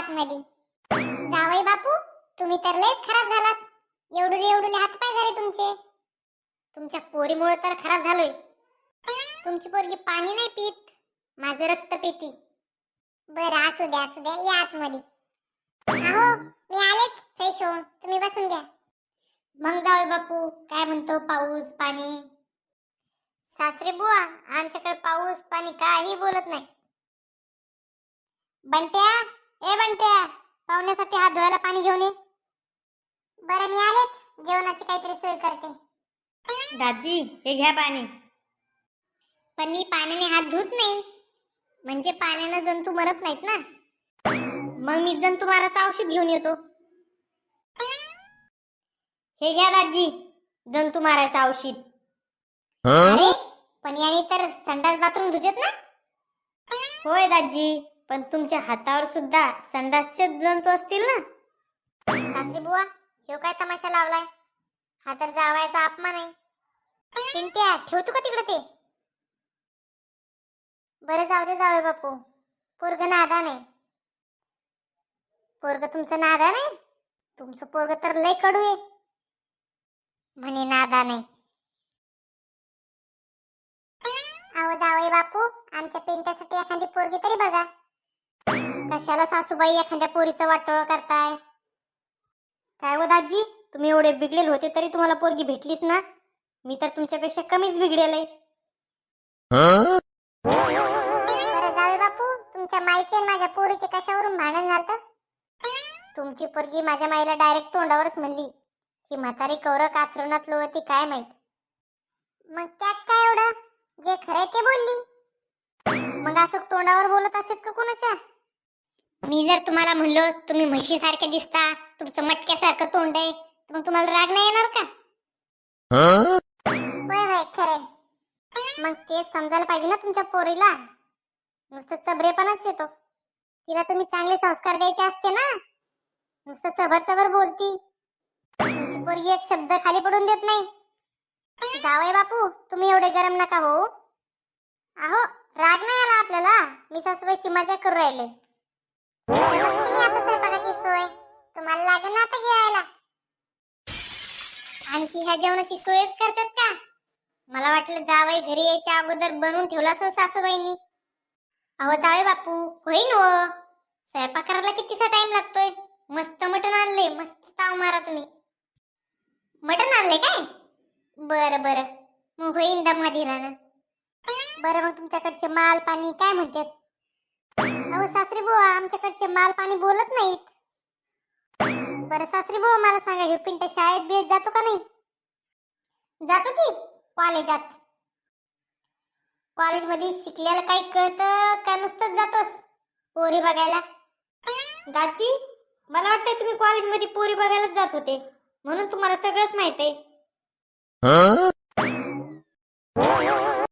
आतमध्ये. जावई बापू तुम्ही तर लयच खराब झालात. एवढुले एवढुले हातपाय झाले तुमचे. तुमच्या पोरीमुळे तर खराब झालोय. तुमची पोरगी पाणी नाही पित माझं रक्त पिती. बरं असू द्या असू द्या या आतमध्ये. अहो मी आलेच फ्रेश होऊन. तुम्ही बसून घ्या. मग जाऊ बापू काय म्हणतो पाऊस पाणी? सासरे बुवा आमच्याकडे पाऊस पाणी काही बोलत नाही. बंट्या ए बंट्या पाहुण्यासाठी हात धुवायला पाणी घेऊन ये. बरं मी आलेच. जेवणाची काहीतरी सोय करते. दाजी हे घ्या पाणी. पण मी पाण्याने हात धुत नाही. म्हणजे पाण्यानं जंतू मरत नाहीत ना. मग मी जंतू माराचं औषध घेऊन येतो. हे घ्या दाजी जंतू मारायचं औषध. अरे पण याने तर संडास बाथरूम धुतेत ना. होय दाजी. पण तुमच्या हातावर सुद्धा संदासचे जंतू असतील ना? सासरी बुवा ह्यो काय तमाशा लावलाय? हा तर जावायचा अपमान आहे. पिंट्या ठेवतो का तिकडे ते? बरं जाऊ दे जावे बापू. पोरग नादा नाही पोरग तुमचं नादा नाही तुमचं पोरग तर लय कडू आहे. म्हणे नादा नाही अहो जावई बापू आमच्या पिंट्यासाठी एखादी पोरगी तरी बघा. कशाला सासूबाई एखाद्या पोरीचं वाटोळ करताय? काय हो दाजी? तुम्ही एवढे बिघडेल होते तरी तुम्हाला पोरगी भेटलीच ना? मी तर तुमच्यापेक्षा कमीच बिघडेल आहे बरं जावे बापू. तुमच्या माईचे आणि माझ्या पोरीचे कशावरून भांडण झालं तुमची पोरगी माझ्या माईला डायरेक्ट तोंडावरच म्हणली. की म्हातारी कौर काथरुणात लोळती काय माहीत? मग त्यात काय एवढं? जे खरंय ते बोलली. मग असं तोंडावर बोलत असत का कोणाच्या? मी जर तुम्हाला म्हणलो तुम्ही म्हशीसारखे दिसता तुमचं मटक्यासारखं तोंड आहे तर मग तुम्हाला राग नाही येणार का? होय मग ते समजायला पाहिजे ना तुमच्या पोरीला. नुसतं चबरेपणाच येतो. तिला तुम्ही चांगले संस्कार द्यायचे असते ना. नुसतं चबर चबर बोलती. तुमची पोरगी एक शब्द खाली पडून देत नाही. जावय बापू तुम्ही एवढे गरम नका हो अहो राग नाही आला आपल्याला. मी सासूबाईची मजा करू राहिले. तुम्ही आता स्वयंपाकाची सोय तुम्हाला लागेल ना आता घ्यायला? आणखी ह्या जेवणाची सोयच करतात का? मला वाटलं जावई घरी यायच्या अगोदर बनवून ठेवला असं सासूबाईंनी. अहो जावे बापू होईन हो. स्वयंपाक करायला कितीसा टाइम लागतोय? मस्त मटण आणले मस्त ताव मारा तुम्ही. मटण आणले काय? बर बर. मग होईन दमा धीरानं बरं मग तुमच्याकडचे माल पाणी काय म्हणतात? बुवा आमच्याकडचे माल पाणी बोलत नाहीत. बरं सासरी बुवा मला सांगा हे पिंट शाळेत भेट जातो का नाही? जातो की कॉलेजात. कॉलेजमध्ये शिकलेलं काही कळतं का नुसतंच जातोस पोरी बघायला? दाची मला वाटतंय तुम्ही कॉलेजमध्ये पोरी बघायलाच जात होते म्हणून तुम्हाला सगळंच माहीत आहे.